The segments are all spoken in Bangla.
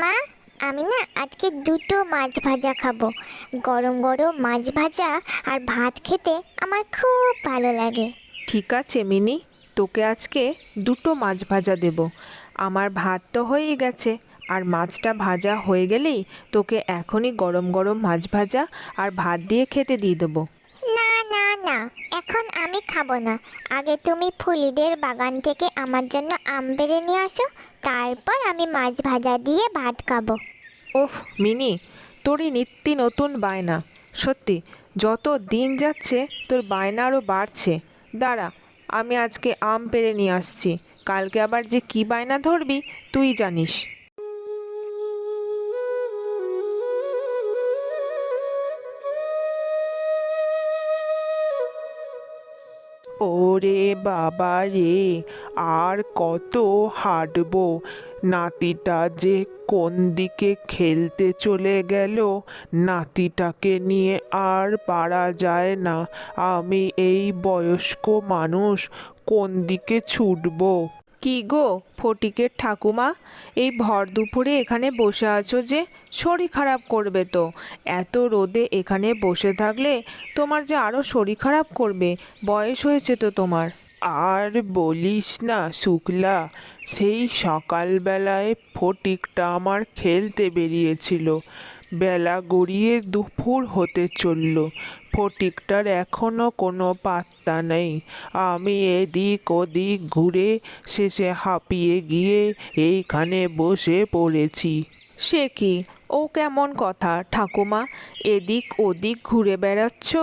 মা আমি না আজকে দুটো মাছ ভাজা খাব। গরম গরম মাছ ভাজা আর ভাত খেতে আমার খুব ভালো লাগে। ঠিক আছে মিনি, তোকে আজকে দুটো মাছ ভাজা দেব। আমার ভাত তো হয়েই গেছে। আর মাছটা ভাজা হয়ে গেলেই তোকে এখনই গরম গরম মাছ ভাজা আর ভাত দিয়ে খেতে দিয়ে দেবো। না না না এখন আমি খাব না। আগে তুমি ফুলিদের বাগান থেকে আমার জন্য আম পেড়ে নিয়ে আসো তারপর আমি মাছ ভাজা দিয়ে ভাত খাব। ওহ মিনি তোরই নিত্যি নতুন বায়না। সত্যি যত দিন যাচ্ছে তোর বায়না আরও বাড়ছে। দাঁড়া আমি আজকে আম পেড়ে নিয়ে আসছি। কালকে আবার যে কী বায়না ধরবি তুই জানিস। ওরে বাবা রে, আর কত হাঁটব। নাতিটা যে কোন দিকে খেলতে চলে গেল, নাতিটাকে নিয়ে আর পারা যায় না। আমি এই বয়স্ক মানুষ কোন দিকে ছুটবো? কি গো? ফটিকের ঠাকুমা, এই ভর দুপুরে এখানে বসে আছো যে শরীর খারাপ করবে তো। এত রোদে এখানে বসে থাকলে তোমার যে আরও শরীর খারাপ করবে, বয়স হয়েছে তো তোমার। আর বলিস না শুক্লা, সেই সকালবেলায় ফটিকটা আমার খেলতে বেরিয়েছিল। বেলা গড়িয়ে দুপুর হতে চলল। ফটিকটার এখনও কোনো পাত্তা নেই। আমি এদিক ওদিক ঘুরে শেষে হাঁপিয়ে গিয়ে এইখানে বসে পড়েছি। সে কি? ও কেমন কথা? ঠাকুমা, এদিক ওদিক ঘুরে বেড়াচ্ছ?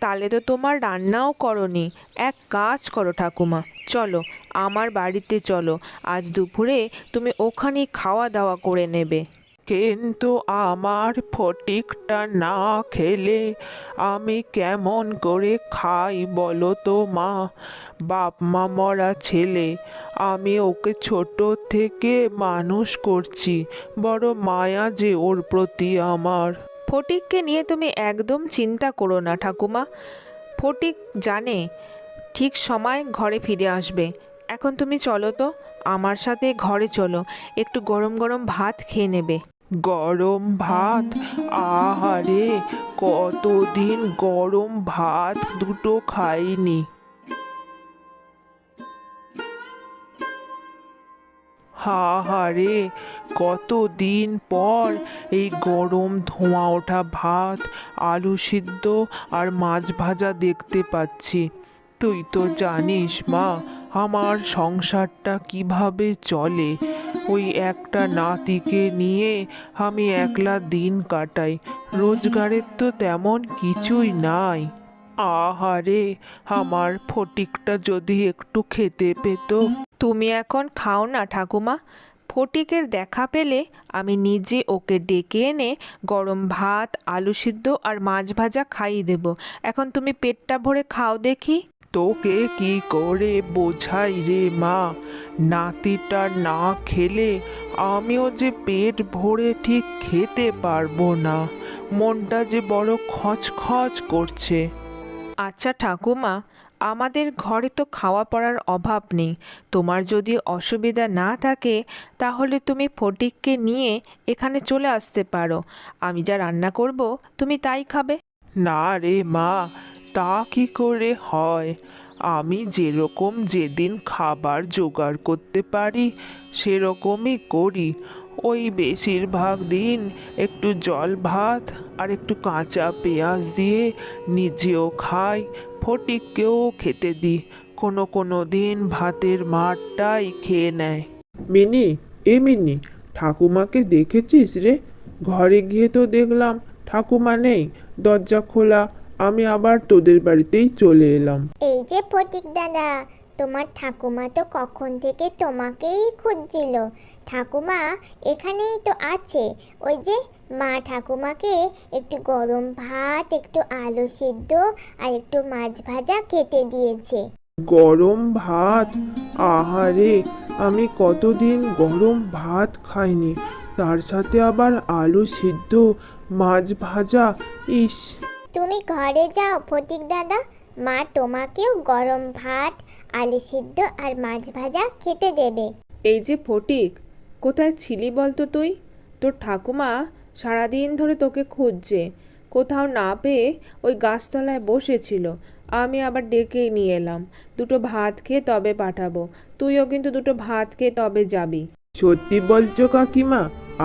তাহলে তো তোমার রান্নাও করনি। এক কাজ করো ঠাকুমা, চলো, আমার বাড়িতে চলো। আজ দুপুরে তুমি ওখানেই খাওয়া দাওয়া করে নেবে। কিন্তু আমার ফটিকটা না খেলে আমি কেমন করে খাই বলো তো মা? বাপ মা মরা ছেলে, আমি ওকে ছোট থেকে মানুষ করছি, বড় মায়া যে ওর প্রতি আমার। ফটিককে নিয়ে তুমি একদম চিন্তা করো না ঠাকুমা। ফটিক জানে ঠিক সময় ঘরে ফিরে আসবে। এখন তুমি চলো তো, আমার সাথে ঘরে চলো, একটু গরম গরম ভাত খেয়ে নেবে। গরম ভাত? আহারে, কতদিন গরম ভাত দুটো খাইনি। হা হারে কতদিন পর এই গরম ধোঁয়া ওঠা ভাত, আলু সিদ্ধ আর মাছ ভাজা দেখতে পাচ্ছি। তুই তো জানিস মা, আমার সংসারটা কীভাবে চলে। ওই একটা নাতিকে নিয়ে আমি একলা দিন কাটাই। রোজগারের তো তেমন কিছুই নাই। আহারে, আমার ফটিকটা যদি একটু খেতে পেতো। তুমি এখন খাও না, ঠাকুমা। ফটিকের দেখা পেলে আমি নিজে ওকে ডেকে এনে গরম ভাত, আলু সিদ্ধ আর মাছ ভাজা খাইয়ে দেব। এখন তুমি পেটটা ভরে খাও দেখি। তোকে কি করে বোঝাই রে মা? নাতিটা না খেলে আমিও যে পেট ভরে ঠিক খেতে পারব না। মনটা যে বড় খচখচ করছে। আচ্ছা ঠাকুমা আমাদের ঘরে তো খাওয়া পড়ার অভাব নেই। তোমার যদি অসুবিধা না থাকে তাহলে তুমি ফটিককে নিয়ে এখানে চলে আসতে পারো। আমি যা রান্না করব তুমি তাই খাবে। না রে মা তা কি করে হয়? আমি যেরকম যেদিন খাবার জোগাড় করতে পারি, সেরকমই করি। ওই বেশিরভাগ দিন একটু জল ভাত আর একটু কাঁচা পেঁয়াজ দিয়ে নিজেও খাই, ফটিককেও খেতে দিই। কোনো কোনো দিন ভাতের মাঠটাই খেয়ে নেয়। মিনি, এ মিনি, ঠাকুমাকে দেখেছিস রে? ঘরে গিয়ে তো দেখলাম ঠাকুমা নেই, দরজা খোলা। আমি আবার তোদের বাড়িতেই চলে এলাম। এই যে ফটিক দাদা তোমার ঠাকুমা তো কখন থেকে তোমাকেই খুঁজছিল। ঠাকুমা এখানেই তো আছে। ওই যে মা ঠাকুমাকে একটু গরম ভাত একটু আলু সিদ্ধ আর একটু মাছ ভাজা খেতে দিয়েছে। গরম ভাত? আহারে আমি কতদিন গরম ভাত খাইনি। তার সাথে আবার আলু সিদ্ধ মাছ ভাজা ইস। তুমি ঘরে যাও ফটিক দাদা। মা তোমাকেও গরম ভাত আলু সিদ্ধ আর মাছ ভাজা খেতে দেবে। এই যে ফটিক কোথায় ছিলি বলতো তুই? তোর ঠাকুমা সারাদিন ধরে তোকে খুঁজছে। কোথাও না পেয়ে ওই গাছতলায় বসেছিল। আমি আবার ডেকেই নিয়ে এলাম। দুটো ভাত খেয়ে তবে পাঠাবো। তুইও কিন্তু দুটো ভাত খেয়ে তবে যাবি। সত্যি বলছো কাকিমা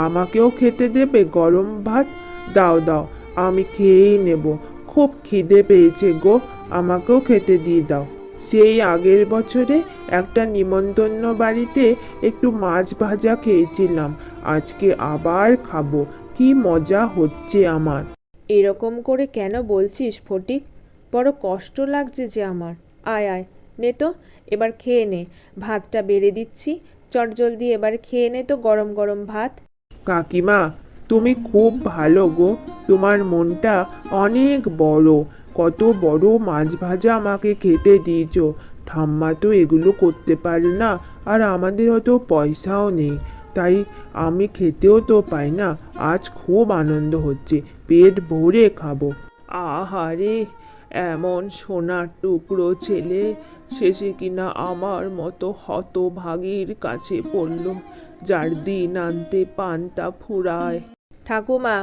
আমাকেও খেতে দেবে গরম ভাত? দাও দাও। আমি খেয়েই নেব। খুব খিদে পেয়েছে গো আমাকেও খেতে দিয়ে দাও। সেই আগের বছরে একটা নিমন্তন্ন বাড়িতে একটু মাছ ভাজা খেয়েছিলাম। আজকে আবার খাব। কি মজা হচ্ছে আমার। এরকম করে কেন বলছিস ফটিক? বড় কষ্ট লাগছে যে আমার। আয় আয় নে তো এবার খেয়ে নে। ভাতটা বেড়ে দিচ্ছি। চটজলদি এবার খেয়ে নে তো গরম গরম ভাত। কাকিমা তুমি খুব ভালো গো, তোমার মনটা অনেক বড়। কত বড় মাছ ভাজা আমাকে খেতে দিয়েছ। ঠাম্মা তো এগুলো করতে পারে না, আর আমাদের অত পয়সাও নেই। তাই আমি খেতেও তো পাই না, আজ খুব আনন্দ হচ্ছে, পেট ভরে খাব। আহারে, এমন সোনার টুকরো ছেলে, শেষে কিনা আমার মতো হতভাগীর কাছে পড়ল, যার দিন আনতে পান্তা ফুরায়। ঠাকুমা,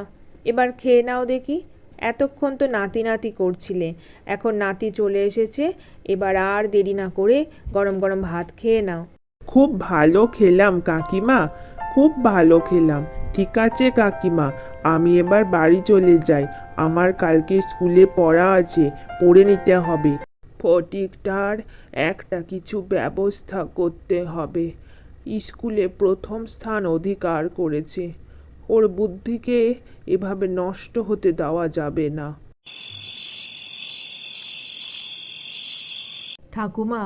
এবার খেয়ে নাও দেখি। এতক্ষণ তো নাতি নাতি করছিলে। এখন নাতি চলে এসেছে, এবার আর দেরি না করে গরম গরম ভাত খেয়ে নাও। খুব ভালো খেলাম কাকিমা, খুব ভালো খেলাম। ঠিক আছে কাকিমা, আমি এবার বাড়ি চলে যাই। আমার কালকে স্কুলে পড়া আছে, পড়ে নিতে হবে। ফটিকটার একটা কিছু ব্যবস্থা করতে হবে। স্কুলে প্রথম স্থান অধিকার করেছে। ওর বুদ্ধিকে এভাবে নষ্ট হতে দেওয়া যাবে না। ঠাকুমা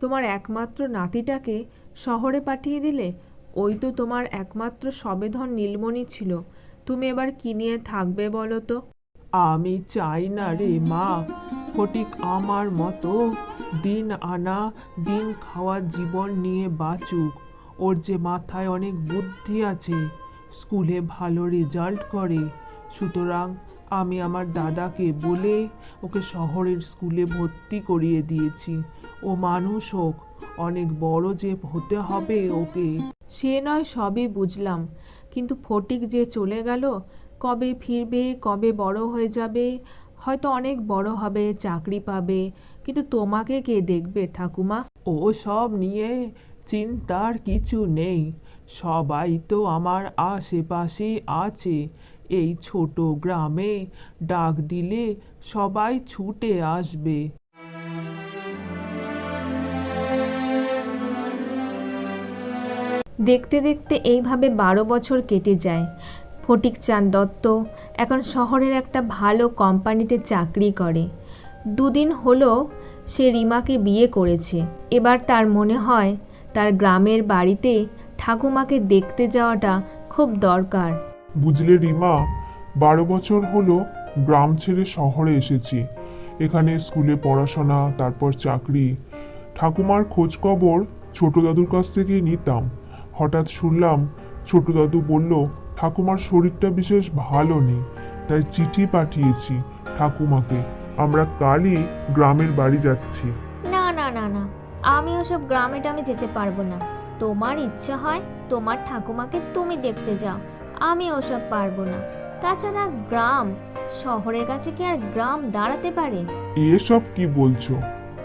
তোমার একমাত্র নাতিটাকে শহরে পাঠিয়ে দিলে? ওই তো তোমার একমাত্র সবেধন নীলমণি ছিল। তুমি এবার কি নিয়ে থাকবে বলো তো? আমি চাই না রে মা ফটিক আমার মতো দিন আনা দিন খাওয়া জীবন নিয়ে বাঁচুক। ওর যে মাথায় অনেক বুদ্ধি আছে স্কুলে ভালো রেজাল্ট করে। সুতরাং আমি আমার দাদাকে বলে ওকে শহরের স্কুলে ভর্তি করিয়ে দিয়েছি। ও মানুষ হোক অনেক বড় যে হতে হবে ওকে। সে নয় সবই বুঝলাম। কিন্তু ফটিক যে চলে গেল কবে ফিরবে কবে বড় হয়ে যাবে হয়তো অনেক বড় হবে চাকরি পাবে। কিন্তু তোমাকে কে দেখবে ঠাকুমা? ও সব নিয়ে চিন্তার কিছু নেই। সবাই তো আমার আশেপাশেই আছে। এই ছোট গ্রামে ডাক দিলে সবাই ছুটে আসবে। দেখতে দেখতে এইভাবে বারো বছর কেটে যায়। ফটিক চাঁদ দত্ত এখন শহরের একটা ভালো কোম্পানিতে চাকরি করে। দুদিন হলো সে রিমাকে বিয়ে করেছে। এবার তার মনে হয় তার গ্রামের বাড়িতে ঠাকুমাকে দেখতে যাওয়াটা খুব দরকার। বুঝলে রিমা বারো বছর হলো গ্রাম ছেড়ে শহরে এসেছি। এখানে স্কুলে পড়াশোনা তারপর চাকরি। ঠাকুমার খোঁজ খবর ছোট দাদুর কাছ থেকেই নিতাম। হঠাৎ শুনলাম ছোট দাদু বলল ঠাকুমার শরীরটা বিশেষ ভালো নেই তাই চিঠি পাঠিয়েছি ঠাকুমাকে। আমরা কালই গ্রামের বাড়ি যাচ্ছি। না না না না আমি ওসব গ্রামে টামে যেতে পারব না। তোমার ইচ্ছা হয় তোমার ঠাকুমাকে তুমি দেখতে যাও। আমি ওসব পারব না। তাছাড়া গ্রাম শহরের কাছে কি আর গ্রাম দাঁড়াতে পারে? এসব কি বলছো?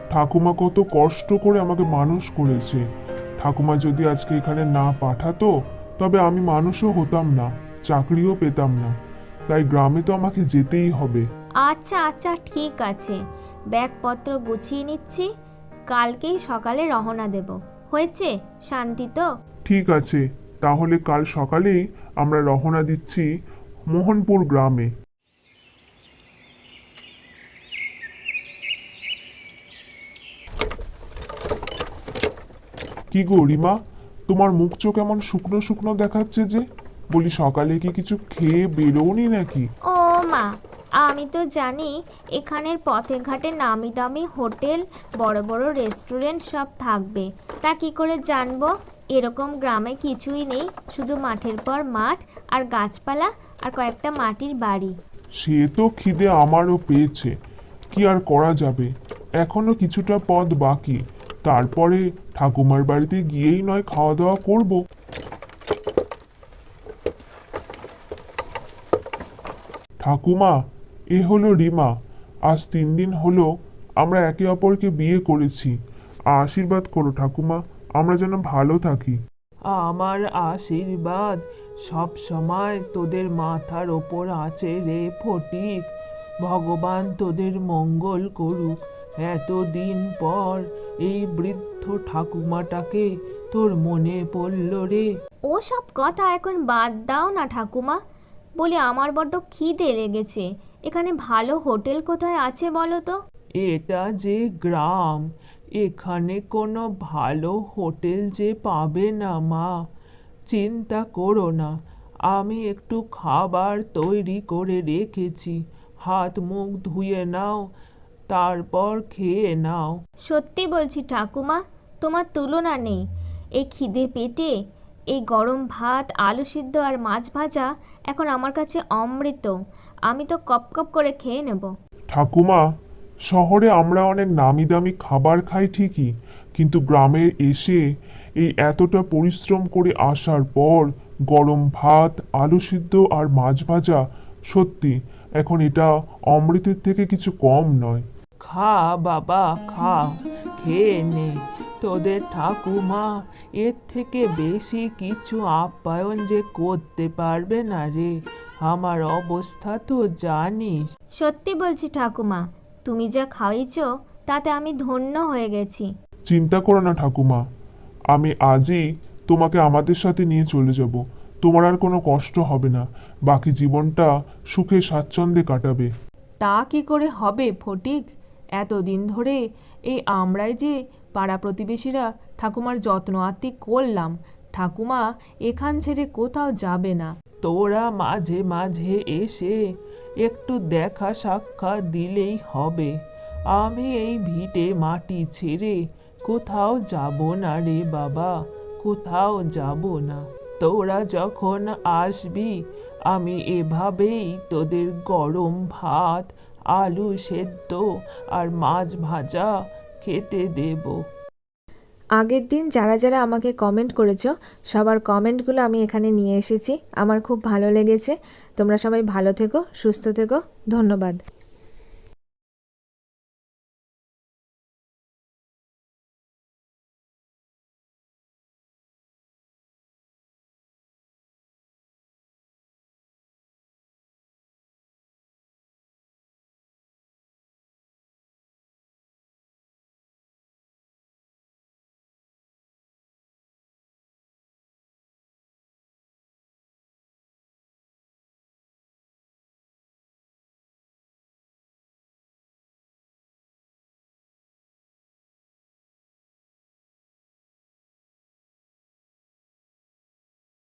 ঠাকুমা কত কষ্ট করে আমাকে মানুষ করেছে। ঠাকুমা যদি আজকে এখানে না পাঠাতো তবে আমি মানুষও হতাম না চাকরিও পেতাম না। তাই গ্রামে তো আমাকে যেতেই হবে। আচ্ছা আচ্ছা ঠিক আছে। ব্যাগপত্র গুছিয়ে নিচ্ছি। কালকেই সকালে রওনা দেব। হয়েছে? শান্তি তো। ঠিক আছে তাহলে কাল সকালেই আমরা রওনা দিচ্ছি মোহনপুর গ্রামে। কি গো রিমা তোমার মুখ চোখ এমন শুকনো শুকনো দেখাচ্ছে যে বলি সকালে কি কিছু খেয়ে বেরোনি নাকি? ও মা আমি তো জানি, এখানের পথে ঘাটে নামি দামি হোটেল, বড় বড় রেস্টুরেন্ট সব থাকবে। তা কি করে জানব? এরকম গ্রামে কিছুই নেই, শুধু মাঠের পর মাঠ, আর গাছপালা, আর কয়েকটা মাটির বাড়ি। সে তো খিদে আমারও পেয়েছে। কি আর করা যাবে? এখনও কিছুটা পথ বাকি। তারপরে ঠাকুমার বাড়িতে গিয়েই নয় খাওয়া দাওয়া করব। ঠাকুমা এ হলো রিমা। আজ তিন দিন হলো আমরা একে অপরকে বিয়ে করেছি। আশীর্বাদ করো ঠাকুমা আমরা যেন ভালো থাকি। আমার আশীর্বাদ সব সময় তোদের মাথার ওপর আছে রে ফটিক। ভগবান তোদের মঙ্গল করুক। এতদিন পর এই বৃদ্ধ ঠাকুমাটাকে তোর মনে পড়ল রে। ও সব কথা এখন বাদ দাও না ঠাকুমা বলে আমার বড্ড খিদে লেগেছে। এখানে ভালো হোটেল কোথায় আছে বলো তো? এটা যে গ্রাম এখানে কোনো ভালো হোটেল যে পাবে না মা চিন্তা করো না। আমি একটু খাবার তৈরি করে রেখেছি হাত মুখ ধুয়ে নাও তারপর খেয়ে নাও। সত্যি বলছি ঠাকুমা তোমার তুলনা নেই। এই খিদে পেটে এই গরম ভাত আলু সিদ্ধ আর মাছ ভাজা এখন আমার কাছে অমৃত। আমি তো কপ কপ করে খেয়ে নেব। ঠাকুমা শহরে আমরা অনেক নামি দামি খাবার খাই ঠিকই কিন্তু গ্রামের এসে এই এতটা পরিশ্রম করে আসার পর গরম ভাত আলু সিদ্ধ আর মাছ ভাজা সত্যি এখন এটা অমৃতের থেকে কিছু কম নয়। খা বাবা খা খেয়ে নে। তোদের ঠাকুমা এর থেকে বেশি কিছু আপ্যায়ন যে করতে পারবে না রে। আমার অবস্থা তো জানিস। সত্যি বলছি ঠাকুমা তুমি যা খাইয়েছ তাতে আমি ধন্য হয়ে গেছি। চিন্তা করো না ঠাকুমা আমি আজই তোমাকে আমাদের সাথে নিয়ে চলে যাব। তোমার আর কোনো কষ্ট হবে না বাকি জীবনটা সুখে স্বাচ্ছন্দ্যে কাটাবে। তা কি করে হবে ফটিক? এতদিন ধরে এই আমরাই যে পাড়া প্রতিবেশীরা ঠাকুমার যত্ন আত্মি করলাম ঠাকুমা, এখান ছেড়ে কোথাও যাবে না। তোরা মাঝে মাঝে এসে একটু দেখা সাক্ষাৎ দিলেই হবে। আমি এই ভিটে মাটি ছেড়ে কোথাও যাব না রে বাবা, কোথাও যাব না। তোরা যখন আসবি, আমি এভাবেই তোদের গরম ভাত, আলু সেদ্ধ আর মাছ ভাজা খেতে দেব। আগের দিন যারা যারা আমাকে কমেন্ট করেছ, সবার কমেন্টগুলো আমি এখানে নিয়ে এসেছি। আমার খুব ভালো লেগেছে। তোমরা সবাই ভালো থেকো, সুস্থ থেকো। ধন্যবাদ।